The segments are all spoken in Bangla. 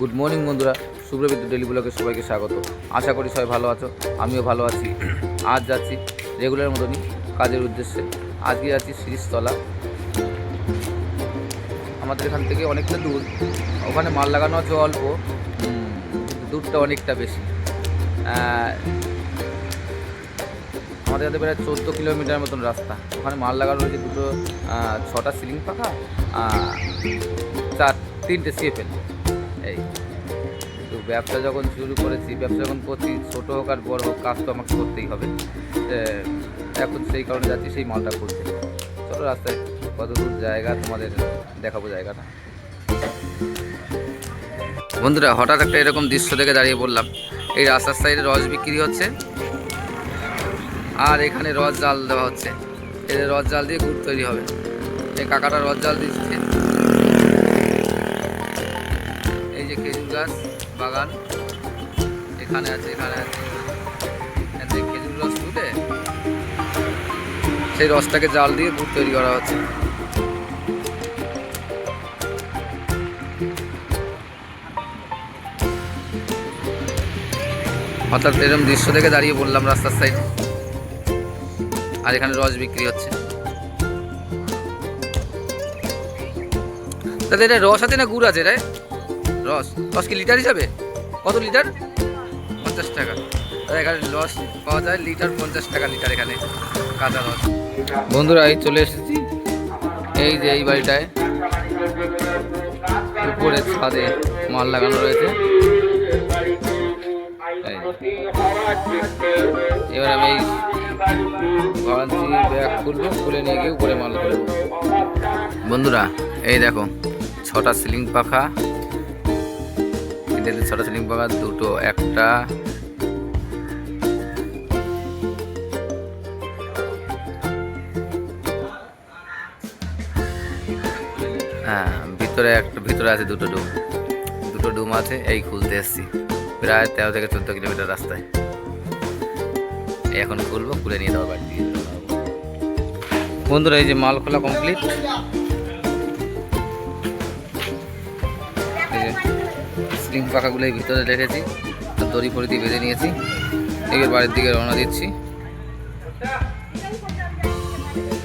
গুড মর্নিং বন্ধুরা। সুব্রবিদ্যুৎ ডেলি ব্লগে সবাইকে স্বাগত। আশা করি সবাই ভালো আছো, আমিও ভালো আছি। আজ যাচ্ছি রেগুলার মতনই কাজের উদ্দেশ্যে। আজকে যাচ্ছি শিরিষতলা আমাদের এখান থেকে অনেকটা দূর। ওখানে মাল লাগানো আছে অল্প দূরটা অনেকটা বেশি। আমাদের কাছে প্রায় চোদ্দ কিলোমিটার মতন রাস্তা। ওখানে মাল লাগানো রয়েছে দুটো ছটা সিলিং পাখা চার, তিনটে সিএফএল ব্যবসা যখন শুরু করেছি, ব্যবসা যখন করছি, ছোটো হোক আর বড় হোক, কাজ তো আমাকে করতেই হবে। এখন সেই কারণে যাচ্ছি সেই মালটা করতে। চলো রাস্তায় কত দূর জায়গা তোমাদের দেখাবো জায়গাটা। বন্ধুরা, হঠাৎ একটা এরকম দৃশ্য দেখে দাঁড়িয়ে পড়লাম। এই রাস্তার সাইডে রস বিক্রি হচ্ছে আর এখানে রস জাল দেওয়া হচ্ছে। এদের রস জাল দিয়ে গুড় তৈরি হবে। এই কাকাটা রস জাল দিচ্ছে। এই যে খেজুর গাছ। বাগান। এখানে আছে এখানে আছে। খেজুর রস তুলে সেই রসটাকে জাল দিয়ে গুড় তৈরি করা হচ্ছে। অর্থাৎ এরকম দৃশ্য থেকে দাঁড়িয়ে বললাম রাস্তার সাইডে আর এখানে রস বিক্রি হচ্ছে। দাদা এটা রস আছে না গুড় আছে রে? রস রস কি লিটার হিসাবে? কত লিটার পঞ্চাশ টাকা। এখানে রস পাওয়া যায় লিটার পঞ্চাশ টাকা লিটার এখানে। কাঁচা রস বন্ধুরা, এই চলে এসেছি। এই যে এই বাড়িটায়। উপরে ছাদে মাল লাগানো রয়েছে। এবার আমি এই ব্যাগ খুলবো খুলে নিয়ে গিয়ে উপরে মাল করব। বন্ধুরা, এই দেখো, ছটা সিলিং পাখা। এটাতে সিলিং পাখা দুটো, একটা। হ্যাঁ ভিতরে একটা, ভিতরে আছে দুটো ডুম। দুটো ডুম আছে, এই খুলতে এসছি। প্রায় তেরো থেকে চোদ্দ কিলোমিটার রাস্তায়। এখন খুলবো, খুলে নিয়ে দেওয়ার বাড়ি বন্ধুরা, এই যে মাল খোলা কমপ্লিট স্প্রিং পাখাগুলো এই ভিতরে রেখেছি। দড়ি ফড়ি দিয়ে বেঁধে নিয়েছি। এবার বাড়ির দিকে রওনা দিচ্ছি।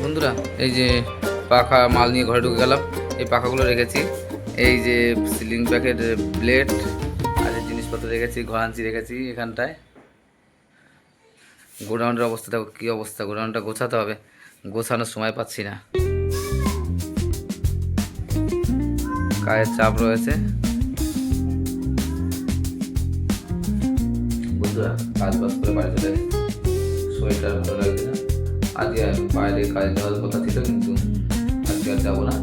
বন্ধুরা, এই যে পাখা মাল নিয়ে ঘরে ঢুকে গেলাম। এই পাখাগুলো রেখেছি। এই যে সিলিং প্যাকেট ব্লেড আর জিনিসপত্র রেখেছি, ঘরাঞ্চি রেখেছি এখানটায়। গোডাউনের অবস্থা দেখো, কী অবস্থা? গোডাউনটা গোছাতে হবে। গোছানোর সময় পাচ্ছি না। কাজের চাপ রয়েছে। বন্ধুরা কাজ বাজ করে বাড়ি চলে। শরীরটা ভালো লাগছে না আজকে বাইরে কাজ যাওয়ার কথা ছিল কিন্তু আজকে আর যাব না